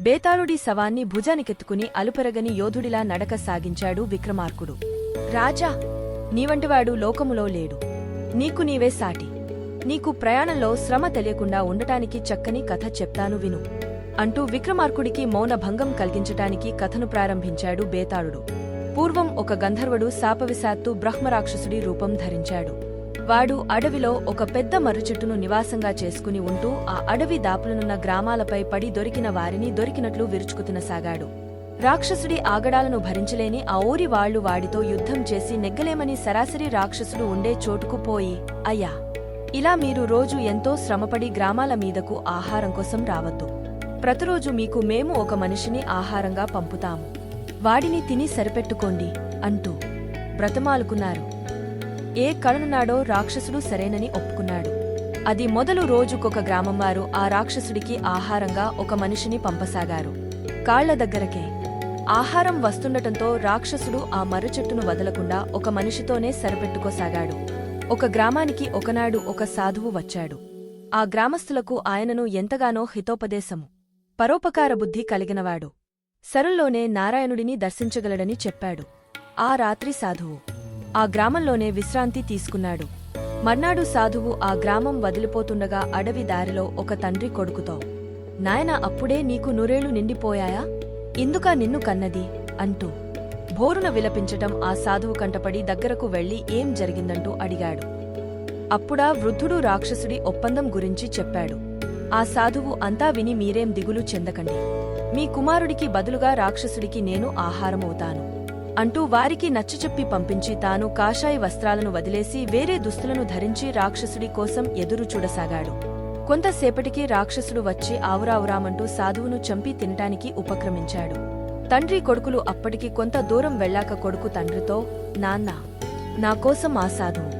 బేతాళుడి శవాన్ని భుజానికెత్తుకుని అలుపెరగని యోధుడిలా నడక సాగించాడు విక్రమార్కుడు. రాజా నీవంటివాడు లోకములో లేడు. నీకు నీవే సాటి. నీకు ప్రయాణంలో శ్రమ తెలియకుండా ఉండటానికి చక్కని కథ చెప్తాను విను. అంటూ విక్రమార్కుడికి మౌనభంగం కలిగించటానికి కథను ప్రారంభించాడు బేతాళుడు. పూర్వం ఒక గంధర్వుడు శాపవిశాత్తు బ్రహ్మరాక్షసుడి రూపం ధరించాడు. వాడు అడవిలో ఒక పెద్ద మర్రిచెట్టును నివాసంగా చేసుకుని ఉంటూ ఆ అడవి దాపులనున్న గ్రామాలపై పడి దొరికిన వారిని దొరికినట్లు విరుచుకు తినసాగాడు రాక్షసుడి ఆగడాలను భరించలేని ఆ ఊరి వాళ్ళు వాడితో యుద్ధం చేసి నెగ్గలేమని సరాసరి రాక్షసుడు ఉండే చోటుకు పోయి అయ్యా ఇలా మీరు రోజు ఎంతో శ్రమపడి గ్రామాల మీదకు ఆహారం కోసం రావద్దు. ప్రతిరోజు మీకు మేము ఒక మనిషిని ఆహారంగా పంపుతాము. వాడిని తిని సరిపెట్టుకోండి అంటూ బ్రతమాలుకున్నారు. ఏ కళనున్నాడో రాక్షసుడు సరేనని ఒప్పుకున్నాడు. అది మొదలు రోజుకొక గ్రామం వారు ఆ రాక్షసుడికి ఆహారంగా ఒక మనిషిని పంపసాగారు. కాళ్ళ దగ్గరకే. ఆహారం వస్తుండటంతో రాక్షసుడు ఆ మర్రిచెట్టును వదలకుండా ఒక మనిషితోనే సరిపెట్టుకోసాగాడు. ఒక గ్రామానికి ఒకనాడు ఒక సాధువు వచ్చాడు. ఆ గ్రామస్థులకు ఆయనను ఎంతగానో హితోపదేశము. పరోపకార బుద్ధి కలిగినవాడు. సరుల్లోనే నారాయణుడిని దర్శించగలడని చెప్పాడు. ఆ రాత్రి సాధువు. ఆ గ్రామంలోనే విశ్రాంతి తీసుకున్నాడు. మర్నాడు సాధువు ఆ గ్రామం వదిలిపోతుండగా అడవి దారిలో ఒక తండ్రి కొడుకుతో నాయనా అప్పుడే నీకు నూరేళ్ళు నిండిపోయాయా? ఇందుకా నిన్ను కన్నది? అంటూ భోరున విలపించటం ఆ సాధువు కంటపడి దగ్గరకు వెళ్ళి ఏం జరిగిందంటూ అడిగాడు. అప్పుడా వృద్ధుడు రాక్షసుడి ఒప్పందం గురించి చెప్పాడు. ఆ సాధువు అంతా విని మీరేం దిగులు చెందకండి. మీ కుమారుడికి బదులుగా రాక్షసుడికి నేను ఆహారమవుతాను. అంటూ వారికి నచ్చచెప్పి పంపించి తాను కాషాయ వస్త్రాలను వదిలేసి వేరే దుస్తులను ధరించి రాక్షసుడి కోసం ఎదురు చూడసాగాడు. కొంతసేపటికి రాక్షసుడు వచ్చి ఆవురావురామంటూ సాధువును చంపి తినటానికి ఉపక్రమించాడు. తండ్రి కొడుకులు అప్పటికి కొంత దూరం వెళ్ళాక కొడుకు తండ్రితో నాన్నా నా కోసం ఆ సాధువు.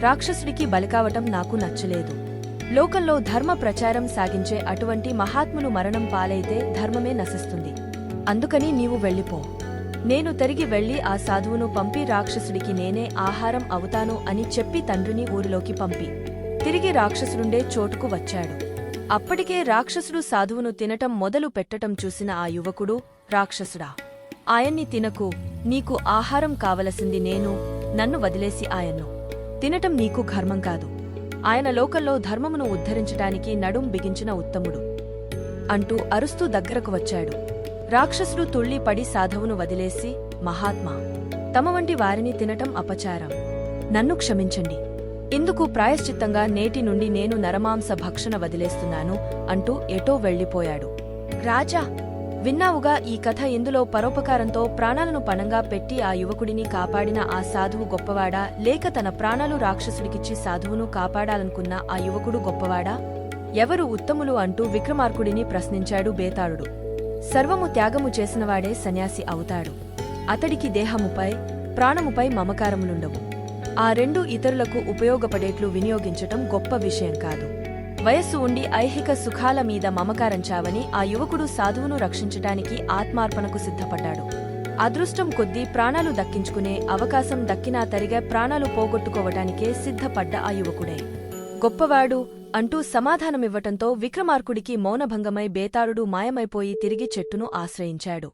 రాక్షసుడికి బలికావటం నాకు నచ్చలేదు. లోకంలో ధర్మ ప్రచారం సాగించే అటువంటి మహాత్ములు మరణం పాలైతే ధర్మమే నశిస్తుంది. అందుకని నీవు వెళ్ళిపో. నేను తిరిగి వెళ్ళి ఆ సాధువును పంపి రాక్షసుడికి నేనే ఆహారం అవుతాను అని చెప్పి తండ్రిని ఊరిలోకి పంపి. తిరిగి రాక్షసుడుండే చోటుకు వచ్చాడు. అప్పటికే రాక్షసుడు సాధువును తినటం మొదలు పెట్టటం చూసిన ఆ యువకుడు రాక్షసుడా ఆయన్ని తినకు. నీకు ఆహారం కావలసింది నేను నన్ను వదిలేసి ఆయన్ను. తినటం నీకు ఘర్మం కాదు. ఆయన లోకల్లో ధర్మమును ఉద్ధరించటానికి నడుం బిగించిన ఉత్తముడు అంటూ అరుస్తూ దగ్గరకు వచ్చాడు. రాక్షసుడు తుళ్ళి పడి సాధవును వదిలేసి మహాత్మా తమ వంటి వారిని తినటం అపచారం. నన్ను క్షమించండి. ఇందుకు ప్రాయశ్చిత్తంగా నేటి నుండి నేను నరమాంస భక్షణ వదిలేస్తున్నాను అంటూ ఎటో వెళ్ళిపోయాడు. రాజా విన్నావుగా ఈ కథ ఇందులో పరోపకారంతో ప్రాణాలను పణంగా పెట్టి ఆ యువకుడిని కాపాడిన ఆ సాధువు గొప్పవాడా? లేక తన ప్రాణాలు రాక్షసుడికిచ్చి సాధువును కాపాడాలనుకున్న ఆ యువకుడు గొప్పవాడా? ఎవరు ఉత్తములు అంటూ విక్రమార్కుడిని ప్రశ్నించాడు బేతాళుడు. సర్వము త్యాగము చేసినవాడే సన్యాసి అవుతాడు. అతడికి దేహముపై ప్రాణముపై మమకారములుండవు. ఆ రెండు ఇతరులకు ఉపయోగపడేట్లు వినియోగించటం గొప్ప విషయం కాదు. వయస్సు ఉండి ఐహిక సుఖాల మీద మమకారం చావని ఆ యువకుడు సాధువును రక్షించటానికి ఆత్మార్పణకు సిద్ధపడ్డాడు. అదృష్టం కొద్దీ ప్రాణాలు దక్కించుకునే అవకాశం దక్కినా తరిగా ప్రాణాలు పోగొట్టుకోవటానికే సిద్ధపడ్డ ఆ యువకుడే. గొప్పవాడు అంటూ సమాధానమివ్వటంతో విక్రమార్కుడికి మౌనభంగమై బేతాళుడు మాయమైపోయి తిరిగి చెట్టును ఆశ్రయించాడు.